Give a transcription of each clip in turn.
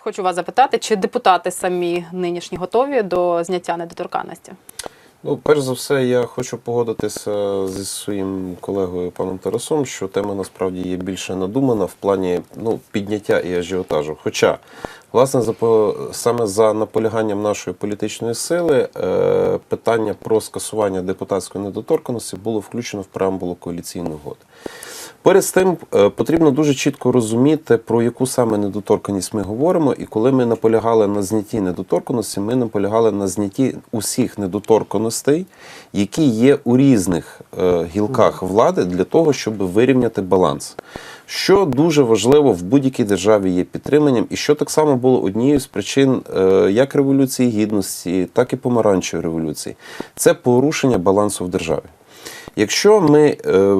Хочу вас запитати, чи депутати самі нинішні готові до зняття недоторканності? Ну, перш за все, я хочу погодитися зі своїм колегою паном Тарасом, що тема насправді є більше надумана в плані ну, підняття і ажіотажу. Хоча, власне, за, саме за наполяганням нашої політичної сили е, питання про скасування депутатської недоторканості було включено в преамбулу коаліційної угоди. Поряд з тим е, потрібно дуже чітко розуміти, про яку саме недоторканність ми говоримо. І коли ми наполягали на знятті недоторканості, ми наполягали на знятті усіх недоторканостей, які є у різних е, гілках влади для того, щоб вирівняти баланс. Що дуже важливо в будь-якій державі є підтриманням, і що так само було однією з причин е, як революції гідності, так і помаранчевої революції. Це порушення балансу в державі. Якщо ми е,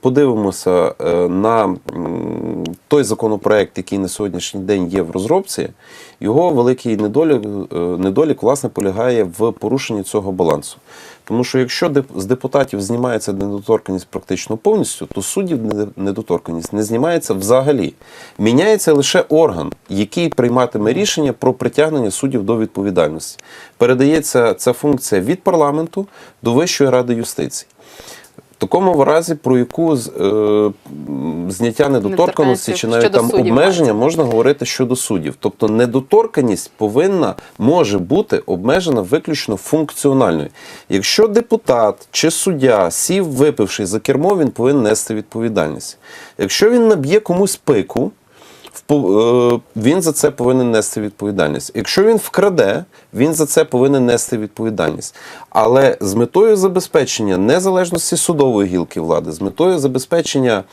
подивимося е, на той законопроект, який на сьогоднішній день є в розробці, його великий недолік, е, недолік власне полягає в порушенні цього балансу. Тому що якщо з депутатів знімається недоторканність практично повністю, то суддів не- недоторканність не знімається взагалі. Міняється лише орган, який прийматиме рішення про притягнення суддів до відповідальності. Передається ця функція від парламенту до Вищої ради юстиції. Такому разі про яку з- е, зняття недоторканості чи навіть там суддів обмеження можна говорити щодо суддів. Тобто недоторканість повинна може бути обмежена виключно функціональною. Якщо депутат чи суддя сів випивши за кермо, він повинен нести відповідальність. Якщо він наб'є комусь пику, він за це повинен нести відповідальність. Якщо він вкраде, він за це повинен нести відповідальність. Але з метою забезпечення незалежності судової гілки влади, з метою забезпечення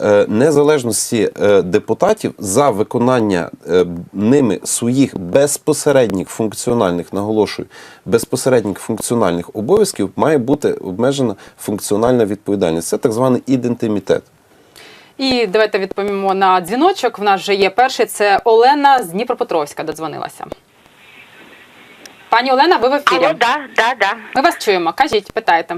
е, незалежності е, депутатів за виконання е, ними своїх безпосередніх функціональних, наголошую, безпосередніх функціональних обов'язків має бути обмежена функціональна відповідальність. Це так званий ідентимітет. І давайте відповімо на дзвіночок. В нас вже є перший. Це Олена з Дніпропетровська додзвонилася. Пані Олена, ви в ефірі. Алло, да, да, да. Ми вас чуємо. Кажіть, питайте.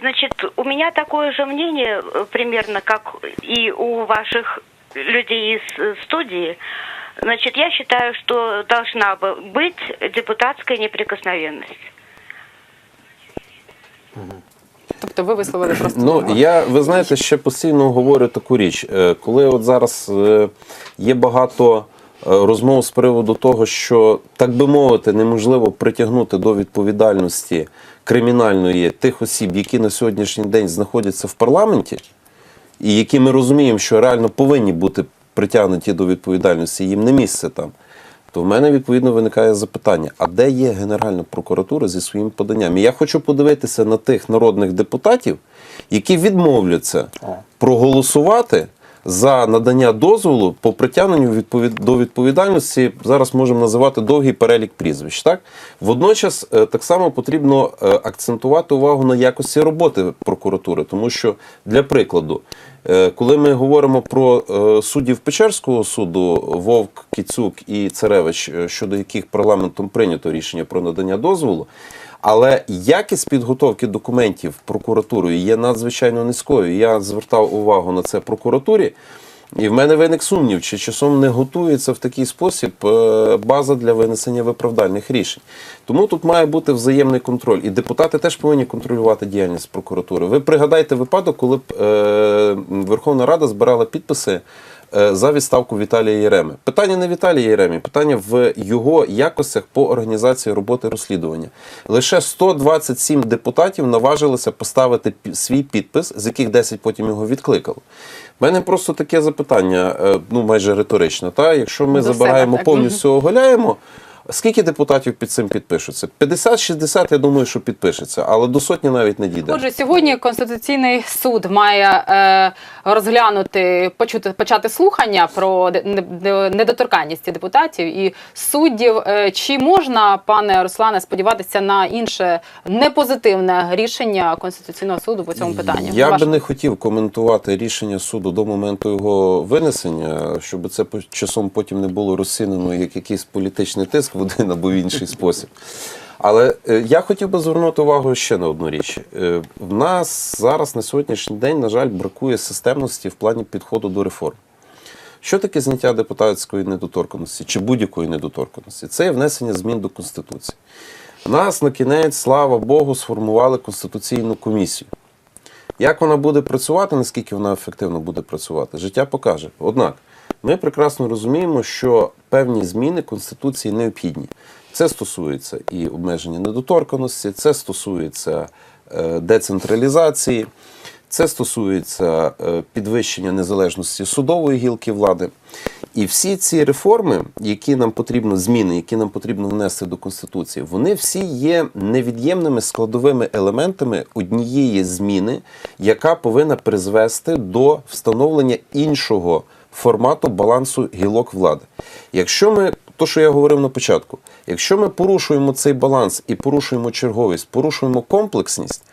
Значит, у меня такое же мнение, э, примерно как и у ваших людей из э, студии. Значит, я считаю, что должна бы быть депутатская неприкосновенность. Тобто ви висловили просто Ну я ви знаєте, ще постійно говорю таку річ. Е, Коли от зараз е, є багато е, розмов з приводу того, що так би мовити, неможливо притягнути до відповідальності кримінальної тих осіб, які на сьогоднішній день знаходяться в парламенті, і які ми розуміємо, що реально повинні бути притягнуті до відповідальності, їм не місце там. То в мене відповідно виникає запитання: а де є Генеральна прокуратура зі своїм поданням? І я хочу подивитися на тих народних депутатів, які відмовляться проголосувати за надання дозволу по притягненню відповід... до відповідальності. Зараз можемо називати довгий перелік прізвищ. Так водночас е, так само потрібно е, акцентувати увагу на якості роботи прокуратури, тому що для прикладу. Е, Коли ми говоримо про е, суддів Печерського суду Вовк, Кіцюк і Царевич, е, щодо яких парламентом прийнято рішення про надання дозволу, але якість підготовки документів прокуратурою є надзвичайно низькою. Я звертав увагу на це прокуратурі. І в мене виник сумнів, чи часом не готується в такий спосіб е, база для винесення виправдальних рішень. Тому тут має бути взаємний контроль. І депутати теж повинні контролювати діяльність прокуратури. Ви пригадайте випадок, коли б е, Верховна Рада збирала підписи е, за відставку Віталія Єреми. Питання не Віталія Єремі, питання в його якостях по організації роботи розслідування. Лише 127 депутатів наважилися поставити свій підпис, з яких 10 потім його відкликали. У мене просто таке запитання, е, ну майже риторичне. Та? Якщо ми До забираємо себе, повністю оголяємо, скільки депутатів під цим підпишуться? 50-60, я думаю, що підпишеться, але до сотні навіть не дійде. Отже, сьогодні Конституційний суд має е, розглянути, почути, почати слухання про недоторканність депутатів і суддів. Е, чи можна, пане Руслане, сподіватися на інше непозитивне рішення Конституційного суду по цьому питанню? Я Ваше- би не хотів коментувати рішення суду до моменту його винесення, щоб це часом потім не було розцінено як якийсь політичний тиск в один або в інший спосіб. Але е, я хотів би звернути увагу ще на одну річ. Е, В нас зараз на сьогоднішній день, на жаль, бракує системності в плані підходу до реформ. Що таке зняття депутатської недоторканності чи будь-якої недоторканності? Це є внесення змін до Конституції. Нас на кінець, слава Богу, сформували Конституційну комісію. Як вона буде працювати, наскільки вона ефективно буде працювати, життя покаже. Однак, ми прекрасно розуміємо, що певні зміни Конституції необхідні. Це стосується і обмеження недоторканості, це стосується е, децентралізації, це стосується е, підвищення незалежності судової гілки влади. І всі ці реформи, які нам потрібно зміни, які нам потрібно внести до Конституції, вони всі є невід'ємними складовими елементами однієї зміни, яка повинна призвести до встановлення іншого формату балансу гілок влади. Якщо ми, то що я говорив на початку, якщо ми порушуємо цей баланс і порушуємо черговість, порушуємо комплексність,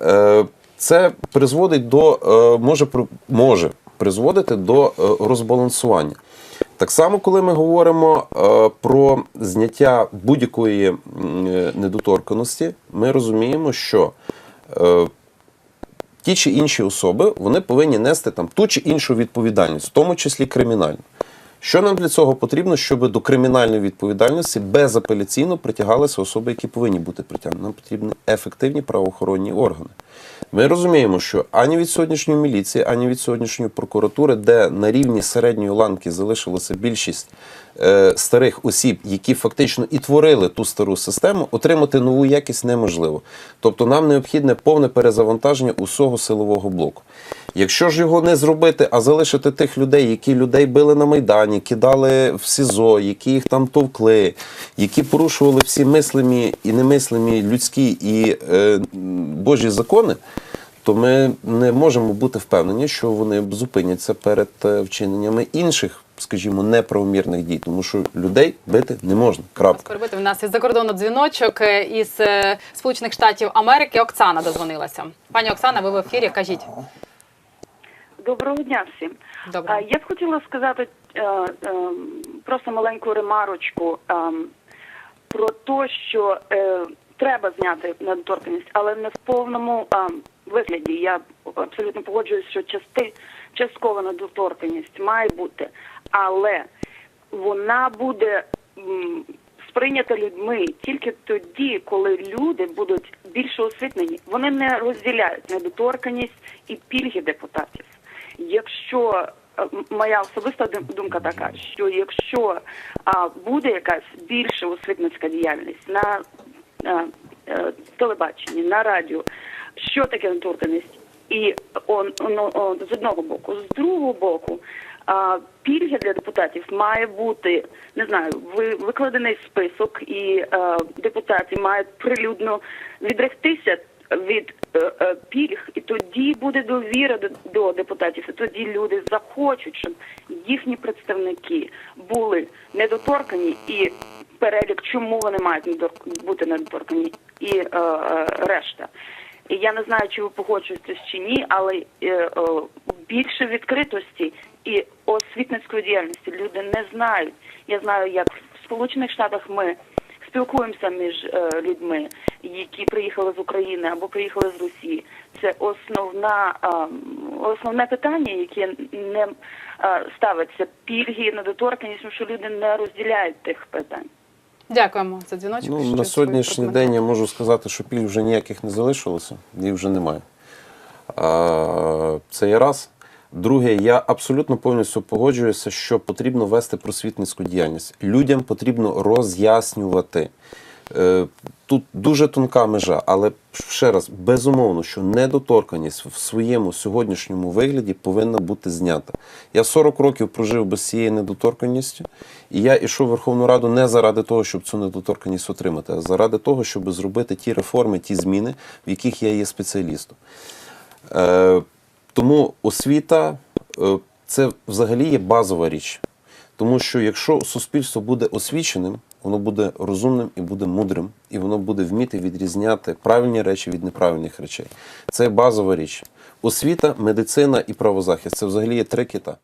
Е, це призводить до е, може може призводити до е, розбалансування. Так само, коли ми говоримо про зняття будь-якої недоторканості, ми розуміємо, що ті чи інші особи вони повинні нести там ту чи іншу відповідальність, в тому числі кримінальну. Що нам для цього потрібно, щоб до кримінальної відповідальності безапеляційно притягалися особи, які повинні бути притягнені? Нам потрібні ефективні правоохоронні органи. Ми розуміємо, що ані від сьогоднішньої міліції, ані від сьогоднішньої прокуратури, де на рівні середньої ланки залишилася більшість е, старих осіб, які фактично і творили ту стару систему, отримати нову якість неможливо. Тобто нам необхідне повне перезавантаження усього силового блоку. Якщо ж його не зробити, а залишити тих людей, які людей били на Майдані, кидали в СІЗО, які їх там товкли, які порушували всі мислимі і немислимі людські і е, божі закони, то ми не можемо бути впевнені, що вони зупиняться перед е, вчиненнями інших, скажімо, неправомірних дій, тому що людей бити не можна. Крапка. Скорбити в нас із закордону дзвіночок е, із е, Сполучених Штатів Америки. Оксана дозвонилася. Пані Оксана, ви в ефірі. Кажіть. Доброго дня всім. Добре. А, Я б хотіла сказати е, е, просто маленьку ремарочку е, про те, що треба зняти недоторканність, але не в повному вигляді. Я абсолютно погоджуюсь, що части, часткова недоторканність має бути, але вона буде сприйнята людьми тільки тоді, коли люди будуть більше освітлені. Вони не розділяють недоторканність і пільги депутатів. Якщо е, моя особиста думка така, що якщо а, буде якась більша освітницька діяльність на е, е, телебаченні, на радіо, що таке недоторканність, і он, ну, он, з одного боку, з другого боку, а, пільги для депутатів має бути не знаю, ви викладений список, і е, депутати мають прилюдно відректися від пільг, і тоді буде довіра до, депутатів. І тоді люди захочуть, щоб їхні представники були недоторкані і перелік, чому вони мають бути недоторкані, і е, е, решта. Я не знаю, чи ви погоджуєтесь чи ні, але е, е, більше відкритості і освітницької діяльності люди не знають. Я знаю, як в Сполучених Штатах ми спілкуємося між е, людьми, які приїхали з України або приїхали з Росії. Це основна основне питання, яке не ставиться пільги, недоторканність, тому що люди не розділяють тих питань. Дякуємо за дзвіночок. Ну, на сьогоднішній день я можу сказати, що пільг вже ніяких не залишилося, їх вже немає. Це є раз. Друге, я абсолютно повністю погоджуюся, що потрібно вести просвітницьку діяльність. Людям потрібно роз'яснювати. Е, Тут дуже тонка межа, але ще раз, безумовно, що недоторканність в своєму сьогоднішньому вигляді повинна бути знята. Я 40 років прожив без цієї недоторканністю, і я йшов в Верховну Раду не заради того, щоб цю недоторканність отримати, а заради того, щоб зробити ті реформи, ті зміни, в яких я є спеціалістом. Е, тому освіта е, це взагалі є базова річ. Тому що якщо суспільство буде освіченим, воно буде розумним і буде мудрим, і воно буде вміти відрізняти правильні речі від неправильних речей. Це базова річ. Освіта, медицина і правозахист це взагалі є три кита.